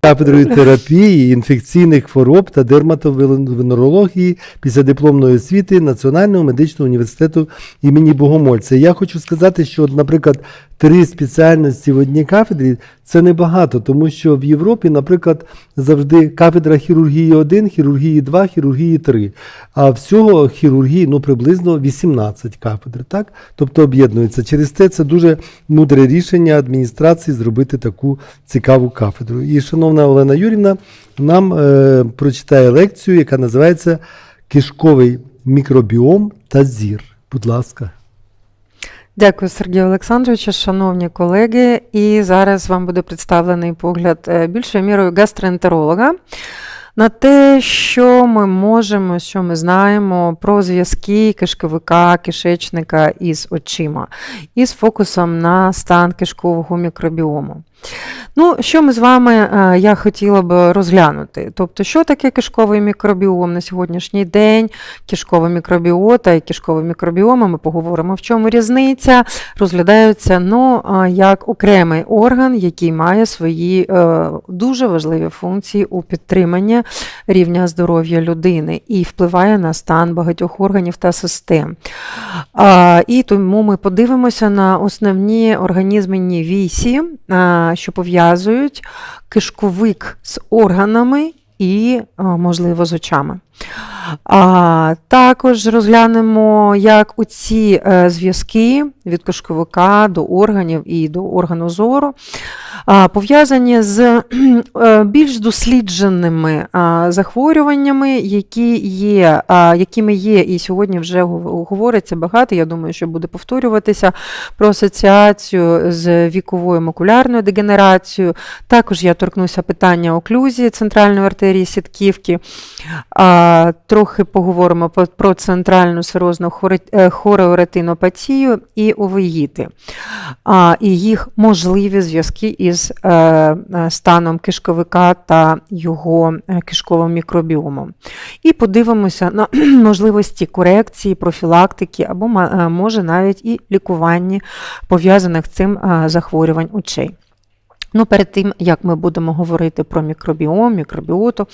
кафедрою терапії інфекційних хвороб та дерматовенерології післядипломної освіти Національного медичного університету імені Богомольця. Я хочу сказати, що, наприклад, три спеціальності в одній кафедрі це небагато, тому що в Європі, наприклад, завжди кафедра хірургії 1, хірургії 2, хірургії 3. А всього хірургії ну, приблизно 18 кафедр. Так? Тобто об'єднуються. Через те це дуже мудре рішення адміністрації зробити таку цікаву кафедру. І шановна Олена Юрівна нам е, прочитає лекцію, яка називається Кишковий мікробіом та зір. Будь ласка. Дякую, Сергію Олександровичу, шановні колеги. І зараз вам буде представлений погляд е, більшою мірою гастроентеролога на те, що ми можемо, що ми знаємо про зв'язки кишковика, кишечника із очима, із фокусом на стан кишкового мікробіому. Ну, що ми з вами е, я хотіла б розглянути? Тобто, що таке кишковий мікробіом на сьогоднішній день, кишкова мікробіота і кишкова мікробіома, ми поговоримо, в чому різниця, розглядаються ну, як окремий орган, який має свої е, дуже важливі функції у підтриманні рівня здоров'я людини і впливає на стан багатьох органів та систем. І тому ми подивимося на основні організмені вісі, що пов'язують кишковик з органами і, можливо, з очами. А, також розглянемо, як у ці е, зв'язки від кишковика до органів і до органу зору пов'язані з е, більш дослідженими захворюваннями, які є, якими є, і сьогодні вже говориться багато. Я думаю, що буде повторюватися про асоціацію з віковою макулярною дегенерацією. Також я торкнуся питання оклюзії центральної артерії сітківки. Трохи поговоримо про центральну серозну е, хореоретинопатію і увеїти, і їх можливі зв'язки із е, е, станом кишковика та його е, кишковим мікробіомом. І подивимося на можливості корекції, профілактики або може навіть і лікування пов'язаних з цим захворювань очей. Ну, перед тим, як ми будемо говорити про мікробіом, мікробіоту,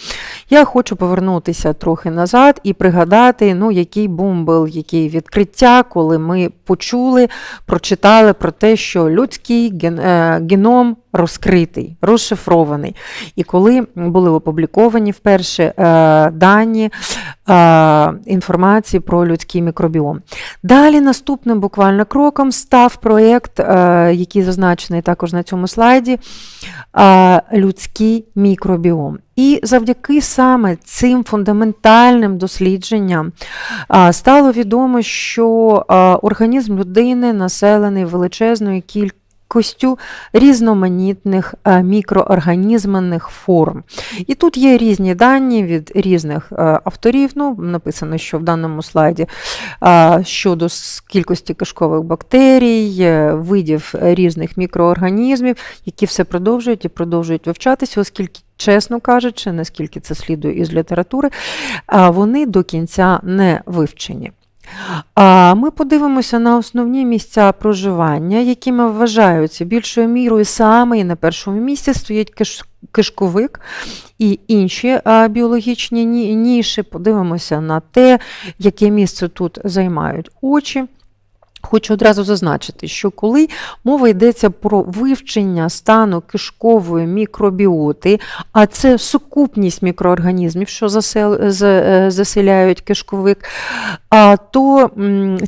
я хочу повернутися трохи назад і пригадати, ну, який бум був, який відкриття, коли ми почули, прочитали про те, що людський е, геном розкритий, розшифрований. І коли були опубліковані вперше е, дані е, інформації про людський мікробіом. Далі наступним буквально кроком став проєкт, який зазначений також на цьому слайді, людський мікробіом. І завдяки саме цим фундаментальним дослідженням стало відомо, що організм людини населений величезною кількістю різноманітних а, мікроорганізменних форм. І тут є різні дані від різних авторів. Ну, написано, що в даному слайді щодо кількості кишкових бактерій, е, видів різних мікроорганізмів, які все продовжують і продовжують вивчатися, оскільки, чесно кажучи, наскільки це слідує із літератури, вони до кінця не вивчені. А Ми подивимося на основні місця проживання, якими вважаються більшою мірою саме і на першому місці стоїть киш- кишковик і інші біологічні ні- ніші. Подивимося на те, яке місце тут займають очі. Хочу одразу зазначити, що коли мова йдеться про вивчення стану кишкової мікробіоти, а це сукупність мікроорганізмів, що е, заселяють кишковик, то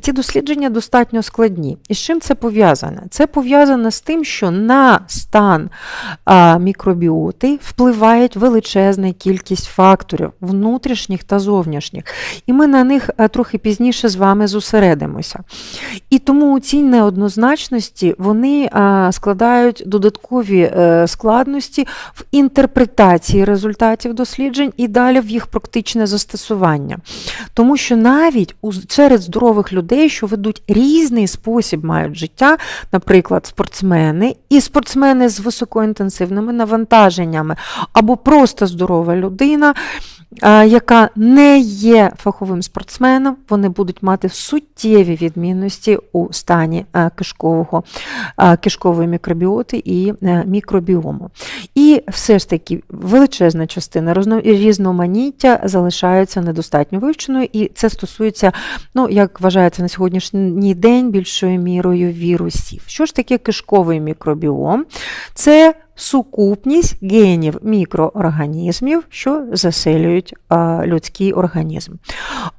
ці дослідження достатньо складні. І з чим це пов'язане? Це пов'язане з тим, що на стан мікробіоти впливають величезна кількість факторів внутрішніх та зовнішніх. І ми на них е, трохи пізніше з вами зосередимося. І тому у цій неоднозначності вони складають додаткові е, складності в інтерпретації результатів досліджень і далі в їх практичне застосування. Тому що навіть серед здорових людей, що ведуть різний спосіб мають життя, наприклад, спортсмени і спортсмени з високоінтенсивними навантаженнями, або просто здорова людина, яка не є фаховим спортсменом, вони будуть мати суттєві відмінності у стані кишкового, кишкової мікробіоти і е, мікробіому. І все ж таки величезна частина різноманіття залишається недостатньо вивченою, і це стосується, ну, як вважається на сьогоднішній день, більшою мірою вірусів. Що ж таке кишковий мікробіом? Це сукупність генів мікроорганізмів, що заселюють людський організм.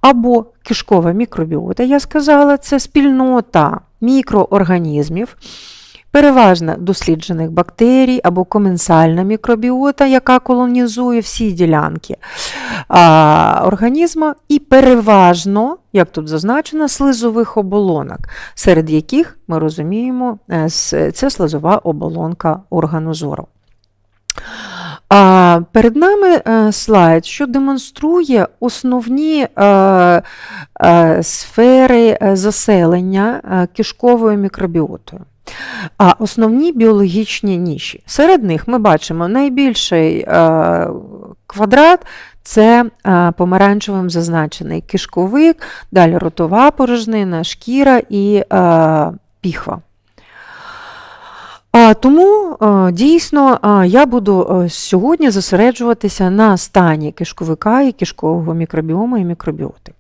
Або кишкова мікробіота, я сказала, це спільнота мікроорганізмів, переважно досліджених бактерій або коменсальна мікробіота, яка колонізує всі ділянки а, організму, і переважно, як тут зазначено, слизових оболонок, серед яких ми розуміємо, це слизова оболонка органу зору. А, перед нами е, слайд, що демонструє основні е, е, сфери заселення кишковою мікробіотою. А основні біологічні ніші. Серед них ми бачимо найбільший е, квадрат це е, помаранчевим зазначений кишковик, далі ротова порожнина, шкіра і е, піхва. Тому дійсно я буду сьогодні зосереджуватися на стані кишковика і кишкового мікробіому і мікробіоти.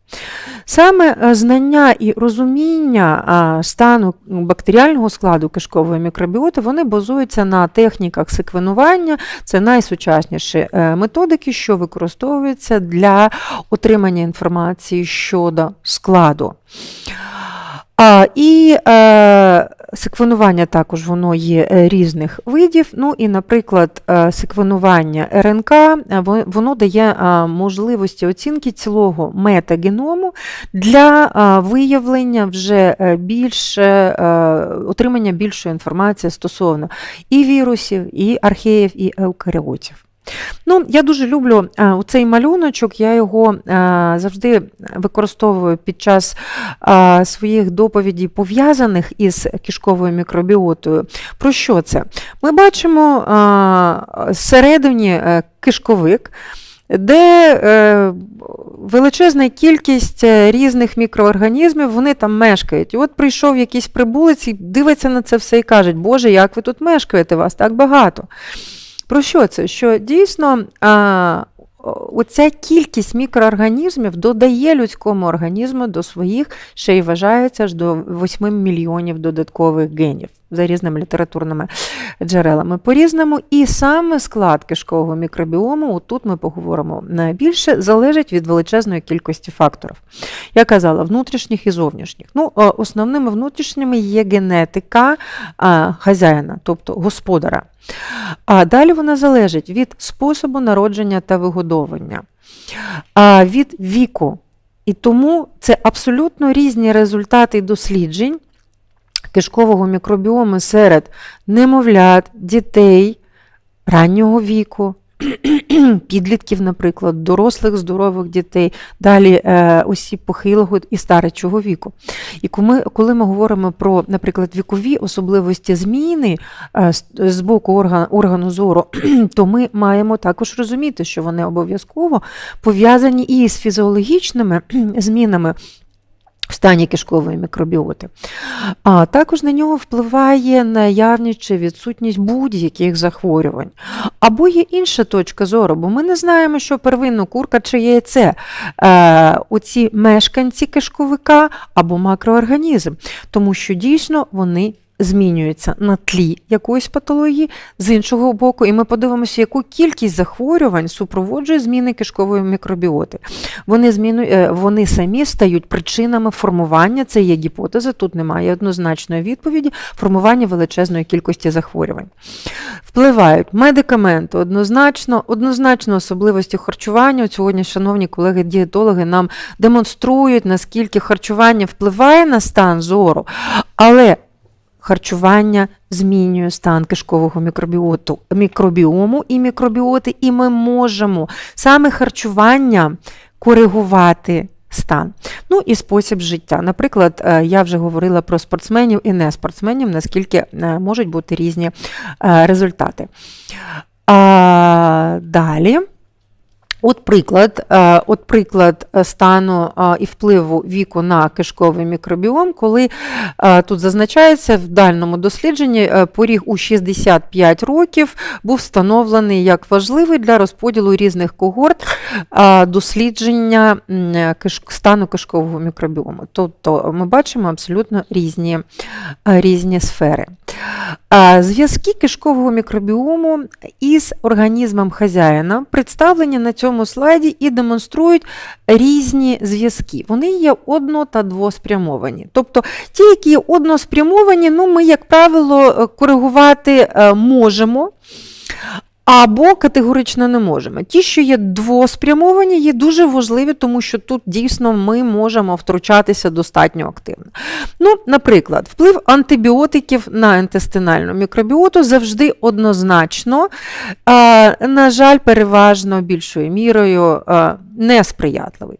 Саме е, знання і розуміння стану бактеріального складу кишкової мікробіоти вони базуються на техніках секвенування. Це найсучасніші е, методики, що використовуються для отримання інформації щодо складу. І е, секвенування також воно є е, різних видів. Ну і, наприклад, е, секвенування РНК е, воно дає можливості оцінки цілого метагеному для виявлення вже більше отримання більшої інформації стосовно і вірусів, і археїв, і еукаріотів. Ну, я дуже люблю е, цей малюночок, я його е, завжди використовую під час е, своїх доповідей, пов'язаних із кишковою мікробіотою. Про що це? Ми бачимо зсередині е, кишковик, де величезна кількість різних мікроорганізмів, вони там мешкають. І от прийшов якийсь прибулець і дивиться на це все і каже, Боже, як ви тут мешкаєте, вас так багато. Про що це? Що дійсно а, оця кількість мікроорганізмів додає людському організму до своїх, ще й вважається ж до 8 мільйонів додаткових генів за різними літературними джерелами по-різному. І саме склад кишкового мікробіому, тут ми поговоримо найбільше, залежить від величезної кількості факторів. Я казала, внутрішніх і зовнішніх. Ну, е, основними внутрішніми є генетика хазяїна, тобто господара. А далі вона залежить від способу народження та вигодовування, від віку. І тому це абсолютно різні результати досліджень кишкового мікробіому серед немовлят, дітей раннього віку, підлітків, наприклад, дорослих здорових дітей, далі е, осіб похилого і старечого віку. І коли, ми говоримо про, наприклад, вікові особливості зміни е, з, боку орган, органу зору, то ми маємо також розуміти, що вони обов'язково пов'язані і з фізіологічними змінами. В стані кишкової мікробіоти. А також на нього впливає наявність чи відсутність будь-яких захворювань. Або є інша точка зору, бо ми не знаємо, що первинно курка чи яйце, е, оці мешканці кишковика або макроорганізм, тому що дійсно вони змінюються на тлі якоїсь патології з іншого боку, і ми подивимося, яку кількість захворювань супроводжує зміни кишкової мікробіоти. Вони, зміну, е, вони самі стають причинами формування, це є гіпотеза, тут немає однозначної відповіді, формування величезної кількості захворювань. Впливають медикаменти однозначно, однозначно особливості харчування. От Сьогодні, шановні колеги-дієтологи, нам демонструють, наскільки харчування впливає на стан зору, але харчування змінює стан кишкового мікробіоту, мікробіому і мікробіоти, і ми можемо саме харчування коригувати стан. Ну і спосіб життя. Наприклад, е, я вже говорила про спортсменів і не спортсменів, наскільки е, можуть бути різні е, результати. А, далі. От приклад, е, от приклад е, стану е, і впливу віку на кишковий мікробіом, коли тут зазначається в дальному дослідженні поріг у 65 років був встановлений як важливий для розподілу різних когорт дослідження стану кишкового мікробіому. Тобто ми бачимо абсолютно різні, різні сфери. Зв'язки кишкового мікробіому із організмом хазяїна представлені на цьому слайді і демонструють різні зв'язки. Вони є одно- та двоспрямовані. Тобто ті, які односпрямовані, ну, ми, як правило, е, коригувати е, можемо. Або категорично не можемо. Ті, що є двоспрямовані, є дуже важливі, тому що тут дійсно ми можемо втручатися достатньо активно. Ну, наприклад, вплив антибіотиків на інтестинальну мікробіоту завжди однозначно, на жаль, переважно більшою мірою несприятливий.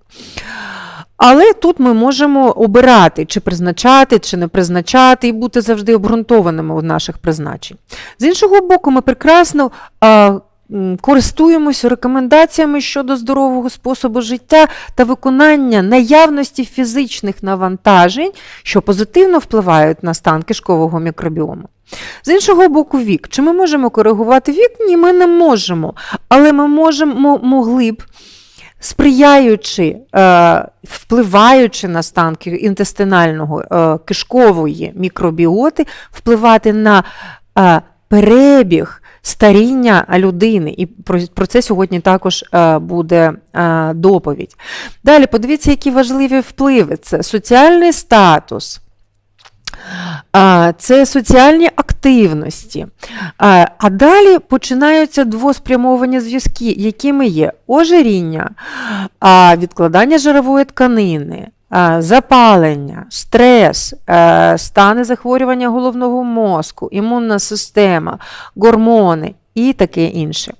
Але тут ми можемо обирати, чи призначати, чи не призначати, і бути завжди обґрунтованими у наших призначень. З іншого боку, ми прекрасно користуємося рекомендаціями щодо здорового способу життя та виконання наявності фізичних навантажень, що позитивно впливають на стан кишкового мікробіому. З іншого боку, вік. Чи ми можемо коригувати вік? Ні, ми не можемо. Але ми можемо, могли б сприяючи, е, впливаючи на стан ки- інтестинального е, кишкової мікробіоти, впливати на е, перебіг старіння людини. І про, це сьогодні також буде доповідь. Далі подивіться, які важливі впливи: це соціальний статус. Це соціальні активності. А далі починаються двоспрямовані зв'язки, якими є ожиріння, відкладання жирової тканини, запалення, стрес, стани захворювання головного мозку, імунна система, гормони і таке інше.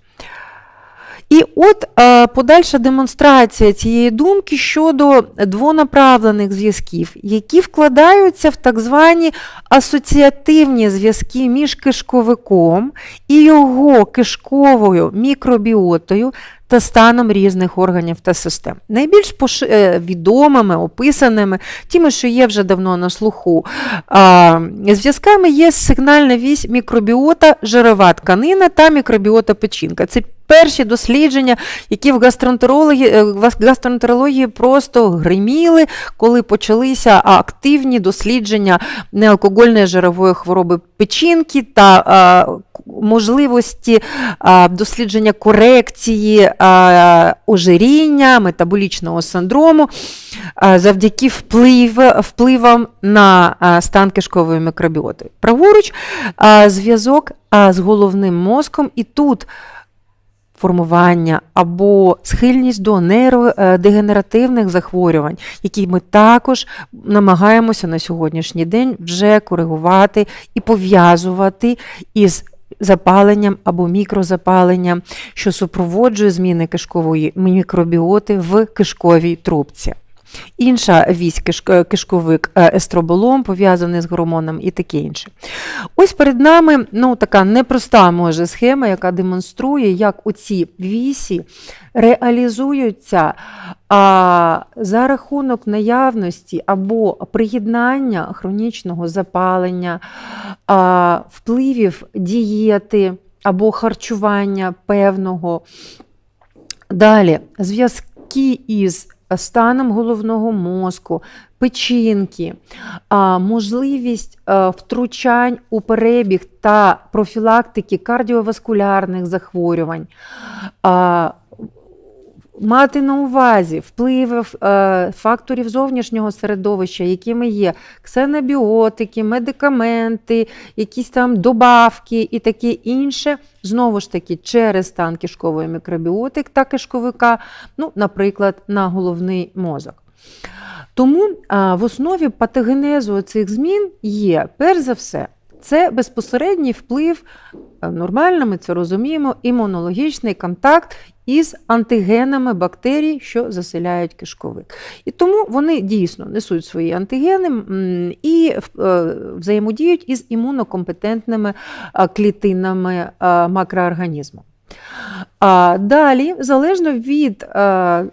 І от е, подальша демонстрація цієї думки щодо двонаправлених зв'язків, які вкладаються в так звані асоціативні зв'язки між кишковиком і його кишковою мікробіотою та станом різних органів та систем. Найбільш е, відомими, описаними, тими, що є вже давно на слуху, зв'язками є сигнальна вісь мікробіота, жирова тканина та мікробіота печінка. Це перші дослідження, які в гастроентерології, е, гастроентерології просто гриміли, коли почалися активні дослідження неалкогольної жирової хвороби печінки та а, можливості а, дослідження корекції ожиріння, метаболічного синдрому завдяки вплив, впливам на стан кишкової мікробіоти. Праворуч зв'язок з головним мозком, і тут формування або схильність до нейродегенеративних захворювань, які ми також намагаємося на сьогоднішній день вже коригувати і пов'язувати із запаленням або мікрозапаленням, що супроводжує зміни кишкової мікробіоти в кишковій трубці. Інша вісь кишк- кишковик е, естроболом, пов'язаний з гормоном і таке інше. Ось перед нами ну, така непроста може схема, яка демонструє, як оці вісі реалізуються а, за рахунок наявності або приєднання хронічного запалення, а, впливів дієти або харчування певного. Далі зв'язки із станом головного мозку, печінки, можливість е, втручань у перебіг та профілактики кардіоваскулярних захворювань. Мати на увазі впливи е, факторів зовнішнього середовища, якими є ксенобіотики, медикаменти, якісь там добавки і таке інше, знову ж таки, через стан кишкової мікробіотик та кишковика, ну, наприклад, на головний мозок. Тому а, в основі патогенезу цих змін є, перш за все, це безпосередній вплив, е, нормально ми це розуміємо, імунологічний контакт із антигенами бактерій, що заселяють кишковик. І тому вони дійсно несуть свої антигени і е, взаємодіють із імунокомпетентними клітинами макроорганізму. А далі, залежно від е,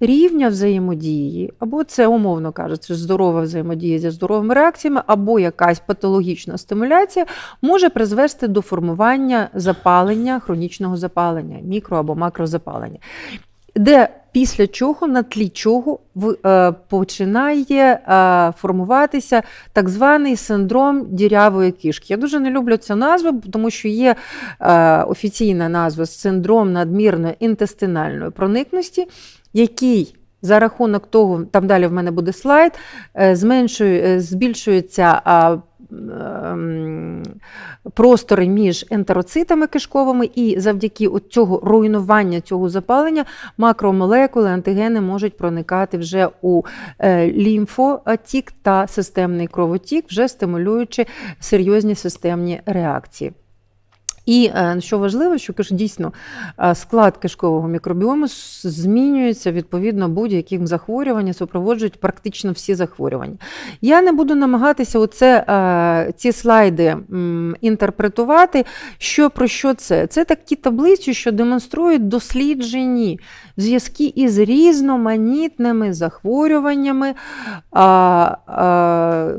рівня взаємодії, або це, умовно кажучи, здорова взаємодія зі здоровими реакціями, або якась патологічна стимуляція, може призвести до формування запалення, хронічного запалення, мікро або макрозапалення. Де після чого, на тлі чого е, починає е, формуватися так званий синдром дірявої кишки. Я дуже не люблю цю назву, тому що є е, офіційна назва синдром надмірної інтестинальної проникності, який за рахунок того, там далі в мене буде слайд, е, зменшує, е, збільшується ем, простори між ентероцитами кишковими, і завдяки цього руйнування цього запалення макромолекули, антигени можуть проникати вже у е, лімфотік та системний кровотік, вже стимулюючи серйозні системні реакції. І е, що важливо, що дійсно е, склад кишкового мікробіому змінюється відповідно будь-яким захворюванням, супроводжують практично всі захворювання. Я не буду намагатися оце, е, ці слайди інтерпретувати. Що про що це? Це такі таблиці, що демонструють досліджені зв'язки із різноманітними захворюваннями.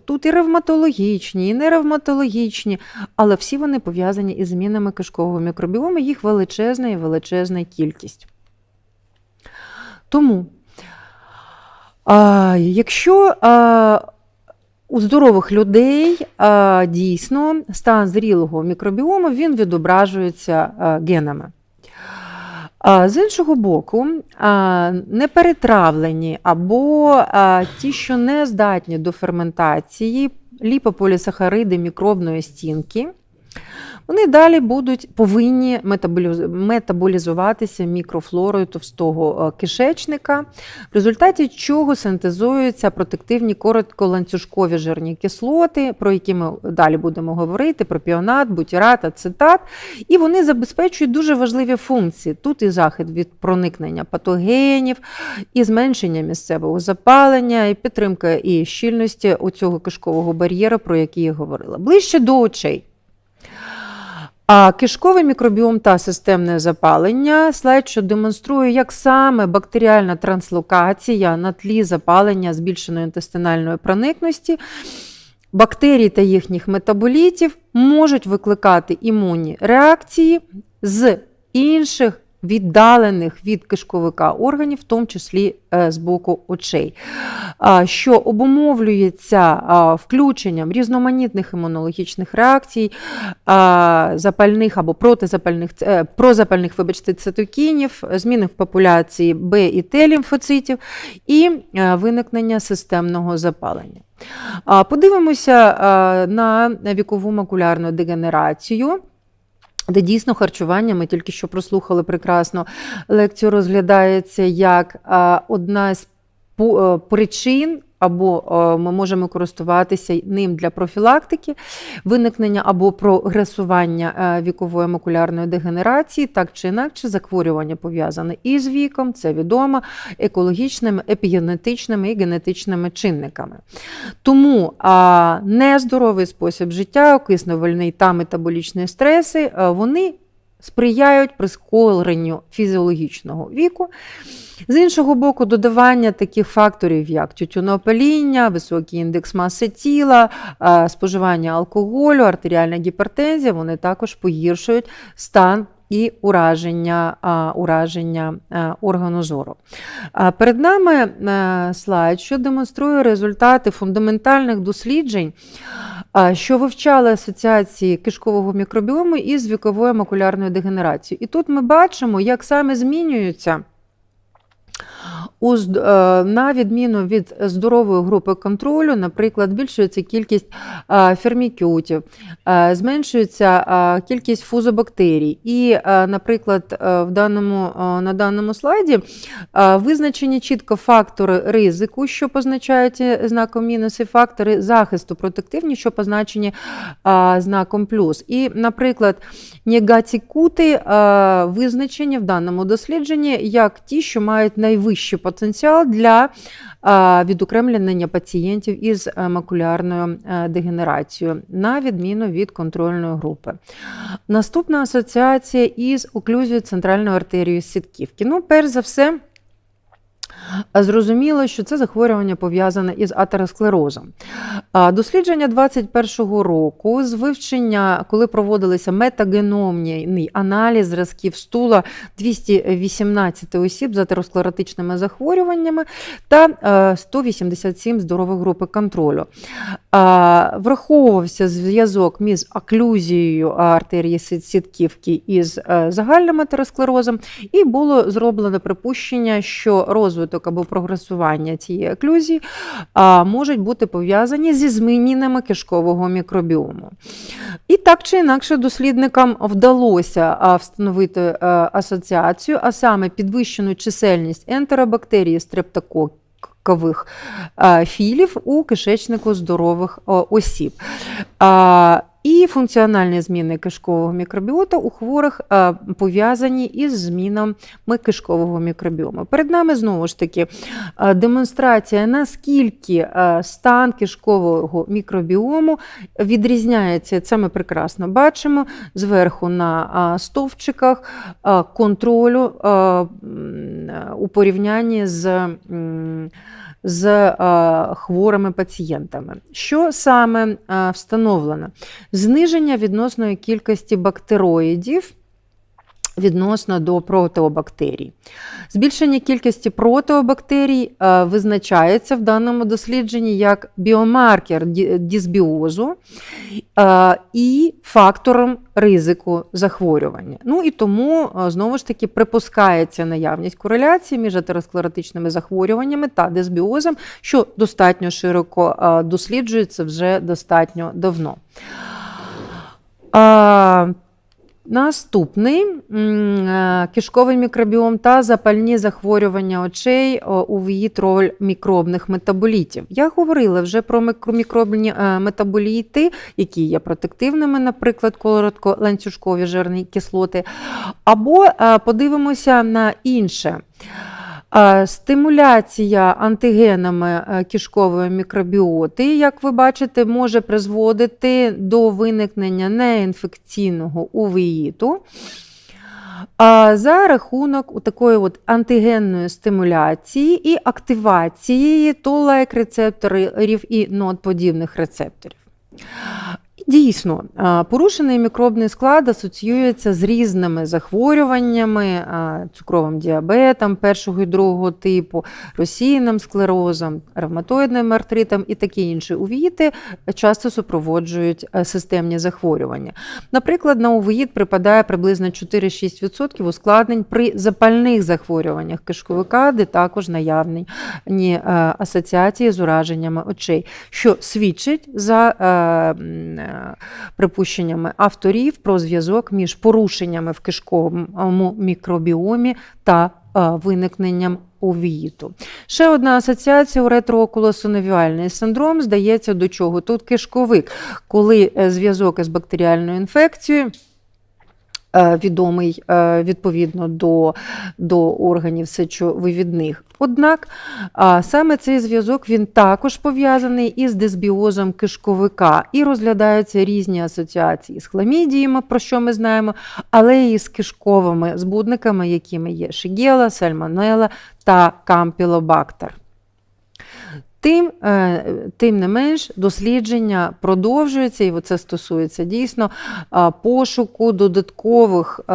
Тут і ревматологічні, і неревматологічні, але всі вони пов'язані із змінами кишкового мікробіому, їх величезна і величезна кількість. Тому, а, якщо а, у здорових людей а, дійсно стан зрілого мікробіому він відображується а, генами. А, З іншого боку, а, неперетравлені або а, ті, що не здатні до ферментації, ліпополісахариди мікробної стінки, вони далі будуть повинні метаболізуватися мікрофлорою товстого е, кишечника, в результаті чого синтезуються протективні коротколанцюжкові жирні кислоти, про які ми далі будемо говорити: пропіонат, бутірат, ацетат. І вони забезпечують дуже важливі функції. Тут і захід від проникнення патогенів, і зменшення місцевого запалення, і підтримка і щільності оцього кишкового бар'єру, про який я говорила. Ближче до очей. А кишковий мікробіом та системне запалення слайд, що демонструє, як саме бактеріальна транслокація на тлі запалення збільшеної інтестинальної проникності. Бактерій та їхніх метаболітів можуть викликати імунні реакції з інших віддалених від кишковика органів, в тому числі е, з боку очей, що обумовлюється включенням різноманітних імунологічних реакцій, запальних або протизапальних, е, прозапальних вибачте, цитокінів, зміни в популяції Б і Т лімфоцитів і е, виникнення системного запалення. Подивимося на вікову макулярну дегенерацію. Де дійсно харчування, ми тільки що прослухали прекрасно. Лекцію, розглядається як одна з е, причин, або е, ми можемо користуватися ним для профілактики, виникнення або прогресування е, вікової макулярної дегенерації, так чи інакше, захворювання пов'язане із віком, це відомо, екологічними, епігенетичними і генетичними чинниками. Тому нездоровий спосіб життя, окиснювальний та метаболічні стреси, вони сприяють прискоренню фізіологічного віку. З іншого боку, додавання таких факторів, як тютюнопаління, високий індекс маси тіла, споживання алкоголю, артеріальна гіпертензія, вони також погіршують стан і ураження, ураження органу зору. Перед нами е, слайд, що демонструє результати фундаментальних досліджень, що вивчали асоціації кишкового мікробіому із віковою макулярною дегенерацією. І тут ми бачимо, як саме змінюються. У, е, на відміну від здорової групи контролю, наприклад, збільшується кількість е, фермікютів, е, зменшується кількість фузобактерій. І, наприклад, в даному, на даному слайді визначені чітко фактори ризику, що позначають знаком мінус, і фактори захисту протективні, що позначені знаком плюс. І, наприклад, негатікути е, визначені в даному дослідженні як ті, що мають найвищі потенціал для відокремлення пацієнтів із е, макулярною е, дегенерацією, на відміну від контрольної групи. Наступна асоціація із оклюзією центральної артерії сітківки. Ну, перш за все, Зрозуміло, що це захворювання пов'язане із атеросклерозом. Дослідження 2021 року з вивчення, коли проводилися метагеномний аналіз зразків стула 218 осіб з атеросклеротичними захворюваннями та е, 187 здорових групи контролю. Враховувався зв'язок між оклюзією артерії сітківки із е, загальним атеросклерозом, і було зроблено припущення, що розвиток або прогресування цієї оклюзії можуть бути пов'язані зі змінами кишкового мікробіому. І так чи інакше дослідникам вдалося встановити е, асоціацію, а саме підвищену чисельність ентеробактерії стрептококових е, філів у кишечнику здорових осіб. І функціональні зміни кишкового мікробіота у хворих е, пов'язані із змінами кишкового мікробіому. Перед нами знову ж таки е, демонстрація, наскільки е, стан кишкового мікробіому відрізняється. Це ми прекрасно бачимо зверху на стовпчиках контролю у порівнянні з. з хворими пацієнтами. Що саме встановлено? Зниження відносної кількості бактероїдів відносно до протеобактерій. Збільшення кількості протеобактерій е, визначається в даному дослідженні як біомаркер дисбіозу е, і фактором ризику захворювання. Ну і тому е, знову ж таки припускається наявність кореляції між атеросклеротичними захворюваннями та дисбіозом, що достатньо широко досліджується вже достатньо давно. А, Наступний е, кишковий мікробіом та запальні захворювання очей о, увіють роль мікробних метаболітів. Я говорила вже про мікро- мікробні е, метаболіти, які є протективними, наприклад, коротколанцюжкові жирні кислоти. Або е, подивимося на інше. Стимуляція антигенами е, кишкової мікробіоти, як ви бачите, може призводити до виникнення неінфекційного увеїту. А за рахунок такої от антигенної стимуляції і активації то-лайк рецепторів і нот-подібних рецепторів. Дійсно, порушений мікробний склад асоціюється з різними захворюваннями, цукровим діабетом першого і другого типу, російним склерозом, ревматоїдним артритом і такі інші увіїти часто супроводжують е, системні захворювання. Наприклад, на увеїт припадає приблизно 4-6% ускладнень при запальних захворюваннях кишковика, де також наявні е, асоціації з ураженнями очей, що свідчить за е, припущеннями авторів про зв'язок між порушеннями в кишковому мікробіомі та е, виникненням увіїту. Ще одна асоціація у ретроокулосиновіальний синдром здається до чого? Тут кишковик, коли е, зв'язок із бактеріальною інфекцією. Е, Відомий е, відповідно до, до органів сечовивідних. Однак саме цей зв'язок він також пов'язаний із дисбіозом кишковика і розглядаються різні асоціації з хламідіями, про що ми знаємо, але і з кишковими збудниками, якими є шигела, сальмонела та кампілобактер. Тим, е, тим не менш, дослідження продовжуються, і це стосується дійсно пошуку додаткових е,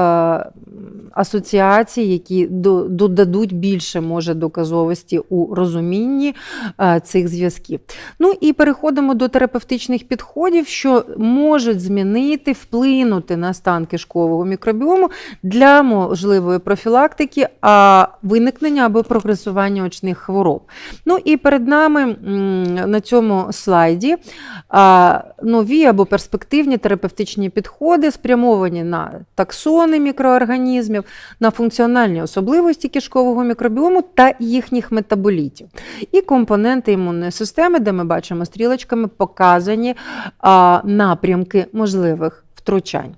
асоціацій, які додадуть більше може доказовості у розумінні е, цих зв'язків. Ну і переходимо до терапевтичних підходів, що можуть змінити, вплинути на стан кишкового мікробіому для можливої профілактики, а виникнення або прогресування очних хвороб. Ну і перед нами м, на цьому слайді нові або перспективні терапевтичні підходи, спрямовані на таксони мікроорганізмів, на функціональні особливості кишкового мікробіому та їхніх метаболітів. І компоненти імунної системи, де ми бачимо стрілочками, показані напрямки можливих втручань.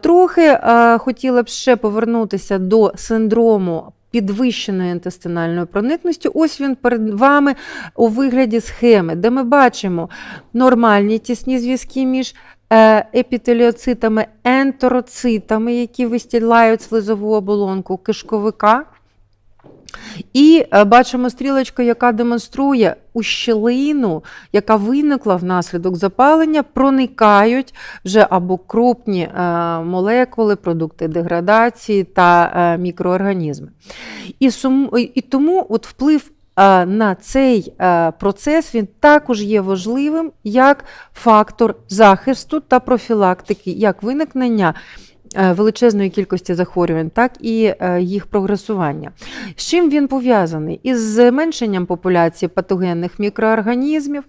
Трохи хотіла б ще повернутися до синдрому підвищеної інтестинальної проникності. Ось він перед вами у вигляді схеми, де ми бачимо нормальні тісні зв'язки між е, епітеліоцитами, ентероцитами, які вистілають слизову оболонку кишковика. І е, бачимо стрілочку, яка демонструє ущелину, яка виникла внаслідок запалення, проникають вже або крупні е, молекули, продукти деградації та е, мікроорганізми. І, сум, і тому от вплив на цей процес він також є важливим як фактор захисту та профілактики, як виникнення величезної кількості захворювань, так і е, їх прогресування. З чим він пов'язаний? Із зменшенням популяції патогенних мікроорганізмів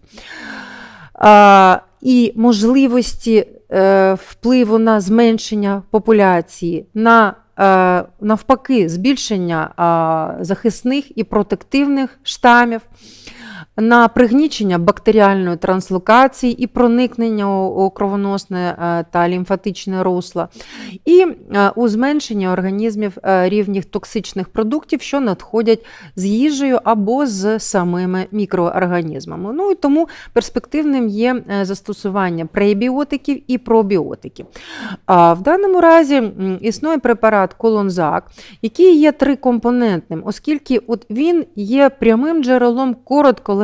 і можливості е, впливу на зменшення популяції, на е, навпаки, збільшення захисних і протективних штамів. На пригнічення бактеріальної транслокації і проникнення у кровоносне е, та лімфатичне русло, і е, у зменшення організмів е, рівніх токсичних продуктів, що надходять з їжею або з самими мікроорганізмами. Ну і тому перспективним є застосування пребіотиків і пробіотиків. В даному разі існує препарат Колонзак, який є трикомпонентним, оскільки от він є прямим джерелом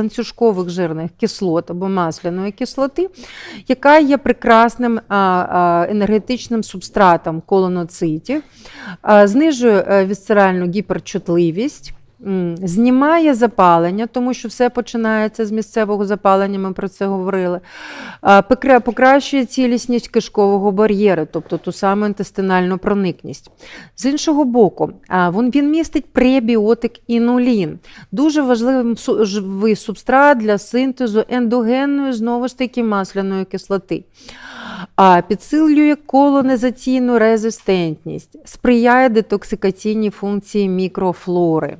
коротколанцюжкових жирних кислот або масляної кислоти, яка є прекрасним енергетичним субстратом колоноцитів, знижує е, вісцеральну гіперчутливість. Знімає запалення, тому що все починається з місцевого запалення, ми про це говорили. Покращує цілісність кишкового бар'єру, тобто ту саму інтестинальну проникність. З іншого боку, він містить пребіотик інулін, дуже важливий субстрат для синтезу ендогенної, знову ж таки, масляної кислоти. А, Підсилює колонізаційну резистентність, сприяє детоксикаційній функції мікрофлори.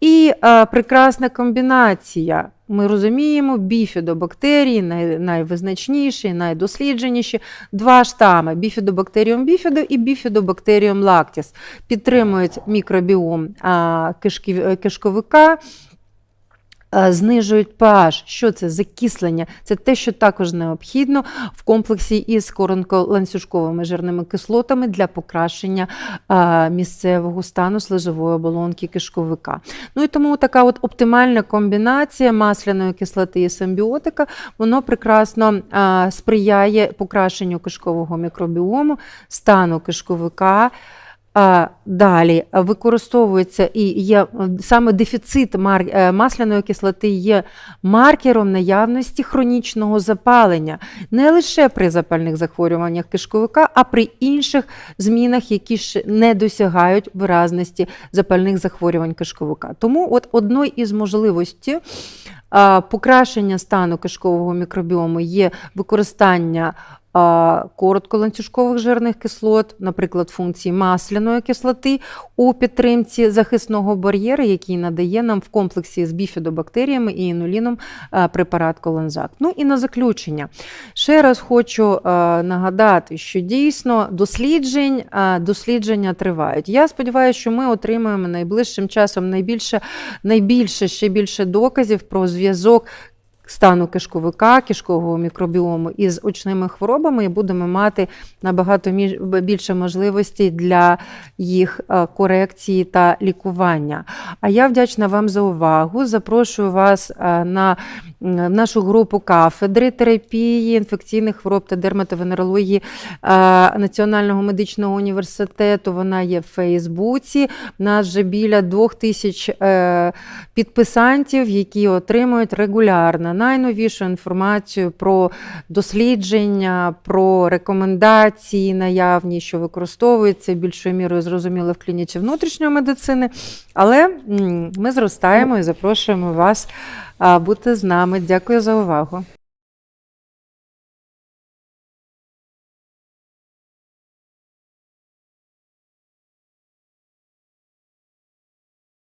І а, прекрасна комбінація. Ми розуміємо, біфідобактерії най, найвизначніші, найдослідженіші. Два штами: біфідобактеріум біфідо і біфідобактеріум лактіс підтримують мікробіом а, кишків- кишковика. Е, Знижують pH. Що це? Закислення. Це те, що також необхідно в комплексі із коронколанцюжковими жирними кислотами для покращення місцевого стану слизової оболонки кишковика. Ну і тому така от оптимальна комбінація масляної кислоти і симбіотика, воно прекрасно сприяє покращенню кишкового мікробіому, стану кишковика. Далі використовується і є е, саме дефіцит е, масляної кислоти є маркером наявності хронічного запалення не лише при запальних захворюваннях кишковика, а при інших змінах, які ще не досягають виразності запальних захворювань кишковика. Тому от одною із можливостей покращення стану кишкового мікробіому є використання коротколанцюжкових жирних кислот, наприклад, функції масляної кислоти у підтримці захисного бар'єру, який надає нам в комплексі з біфідобактеріями і інуліном препарат Колензак. Ну і на заключення. Ще раз хочу нагадати, що дійсно досліджень, дослідження тривають. Я сподіваюся, що ми отримаємо найближчим часом найбільше, найбільше ще більше доказів про зв'язок стану кишковика, кишкового мікробіому із очними хворобами, і будемо мати набагато більше можливостей для їх е, корекції та лікування. А я вдячна вам за увагу. Запрошую вас е, на нашу групу кафедри терапії інфекційних хвороб та дерматовенерології е, Національного медичного університету. Вона є в Фейсбуці. У нас вже біля двох тисяч підписантів, які отримують регулярно найновішу інформацію про дослідження, про рекомендації наявні, що використовуються більшою мірою зрозуміло в клініці внутрішньої медицини. Але ми зростаємо і запрошуємо вас бути з нами. Дякую за увагу.